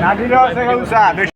নাটিরও আছে উষা পক্ষ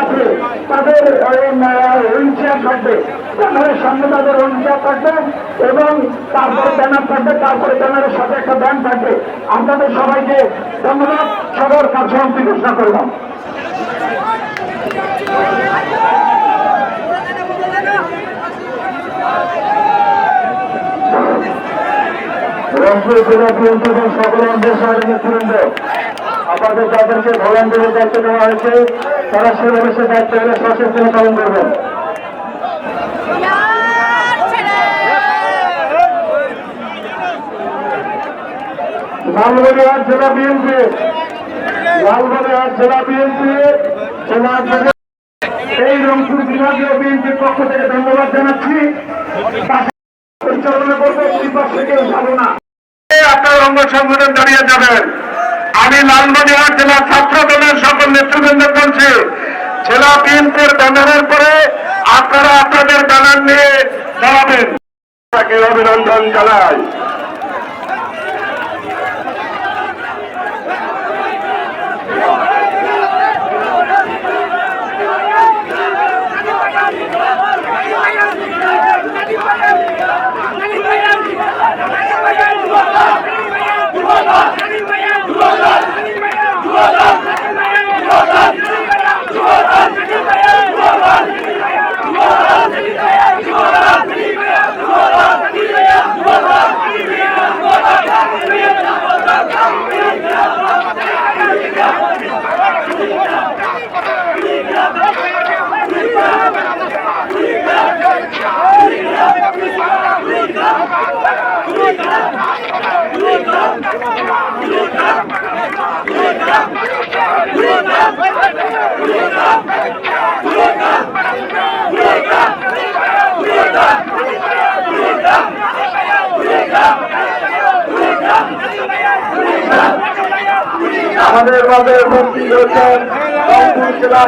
আছে তাদের হুইলচেয়ার থাকবে ব্যানারের সামনে তাদের হুইলচেয়ার থাকবে এবং তারপরে ব্যানার থাকবে, তারপরে ব্যানারের সাথে একটা ব্যান থাকবে। আপনাদের সবাইকে ধন্যবাদ। সবার কাছে অন্তিম ঘোষণা করলাম। রংপুর জেলা বিএনপির সকল অঞ্চল শহরের নেতৃবৃন্দ আপনাদের যাদেরকে ভলান্টিয়ারের দায়িত্ব দেওয়া হয়েছে। তারা সেভাবে সে দায়িত্ব হলে সশস্ত্র পালন করবেন লালবাড়িহাট জেলা বিএনপি লালবাড়িহাট জেলা বিএনপি, জেলা এই রংপুর বিভাগীয় বিএনপির পক্ষ থেকে ধন্যবাদ জানাচ্ছি। পরিচালনা করবে দুই পাশে যাব না। অঙ্গ সংগঠন দাঁড়িয়ে যাবেন আমি লালমনিরহাট জেলা ছাত্র দলের সকল নেতৃবৃন্দ বলছি, জেলা বিএনপির ব্যানারের পরে আপনারা আপনাদের ব্যানার নিয়ে দাঁড়াবেন। তাকে অভিনন্দন জানাই। আমাদের মাঝে উপস্থিত হচ্ছেন জেলা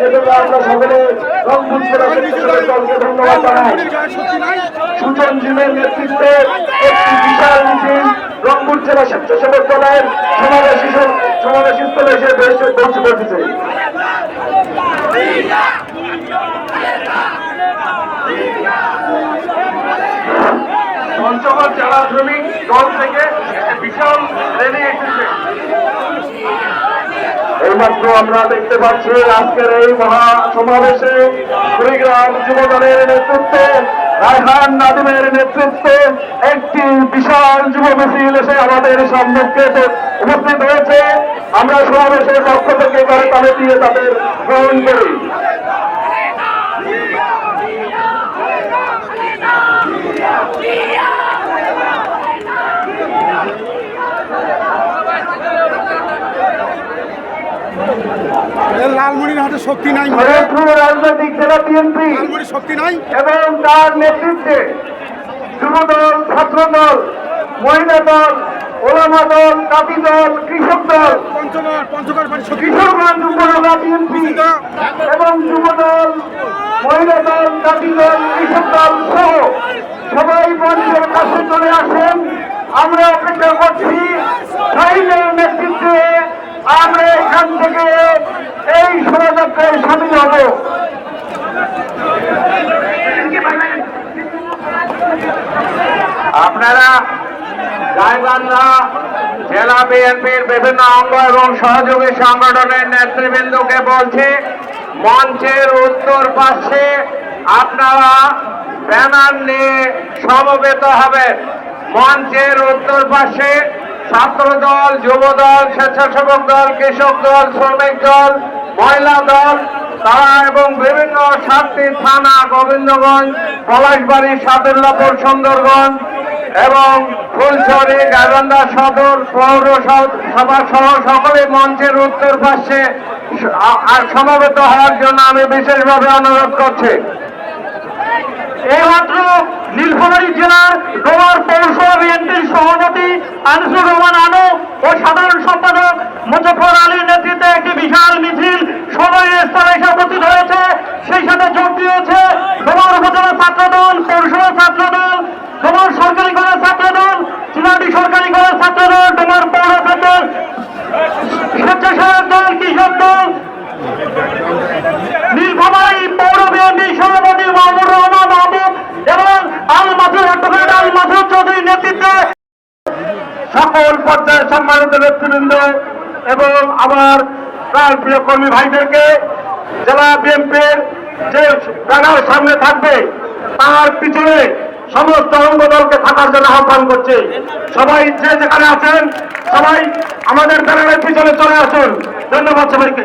এজন্য আমরা রংপুর জেলা সুজন জিমের নেতৃত্বে একটি বিশাল মিছিল রংপুর জেলা স্বেচ্ছাসেবক দলের সমাবেশ সমাবেশ স্থলে এসে পৌঁছে পৌঁছেছে পঞ্চগড় জেলা শ্রমিক দল থেকে এইমাত্র আমরা দেখতে পাচ্ছি আজকের এই মহা সমাবেশে কুড়িগ্রাম যুব দলের নেতৃত্বে রায়হান নাদিমের নেতৃত্বে একটি বিশাল যুব মিছিল এসে আমাদের সম্মুখে উপস্থিত হয়েছে। আমরা সমাবেশের পক্ষ থেকে তালে দিয়ে তাদের গ্রহণ করি। লালমনির হাতে শক্তি নাই। রাজনৈতিক জেলা বিএনপি শক্তি নাই। এবং তার নেতৃত্বে যুবদল ছাত্রদল মহিলা দল ওলামা দল কাপি দল কৃষক দল কিশোরগঞ্জ উপজেলা বিএনপি এবং যুবদল মহিলা দল কাপি দল কৃষক দল সহ সবাই মঞ্চের কাছে চলে আসেন। আমরা অপেক্ষা করছি সাইনের নেতৃত্বে আমরা এখান থেকে এই শোভাযাত্রায় সামিল হব। আপনারা গাইবান্ধা জেলা বিএনপির বিভিন্ন অঙ্গ এবং সহযোগী সংগঠনের নেতৃবৃন্দকে বলছি, মঞ্চের উত্তর পাশে আপনারা ব্যানার নিয়ে সমবেত হবেন। মঞ্চের উত্তর পাশে ছাত্র দল যুব দল স্বেচ্ছাসেবক দল, কৃষক দল, শ্রমিক দল মহিলা দল, তারা এবং বিভিন্ন সাতটি থানা, গোবিন্দগঞ্জ, পলাশবাড়ি সাদুল্লাপুর সুন্দরগঞ্জ এবং ফুলছড়ি গাইবান্ধা সদর, পৌর সভা সহ সকলে মঞ্চের উত্তর পাশে সমবেত হওয়ার জন্য আমি বিশেষভাবে অনুরোধ করছি। এইমাত্র নীলফামারী জেলার ডোমার পৌরসভা বিএনপির সভাপতি আনিসুর রহমান আনু ও সাধারণ সম্পাদক মুজফর আলীর নেতৃত্বে একটি বিশাল মিছিল সময় স্থলে এসে নেতৃবৃন্দ এবং আমার প্রায় প্রিয় কর্মী ভাইদেরকে জেলা বিএনপির যে ব্যানার সামনে থাকবে, তার পিছনে সমস্ত অঙ্গ দলকে থাকার জন্য আহ্বান করছে। সবাই যে যেখানে আছেন, সবাই আমাদের ব্যানারের পিছনে চলে আসুন। ধন্যবাদ সবাইকে।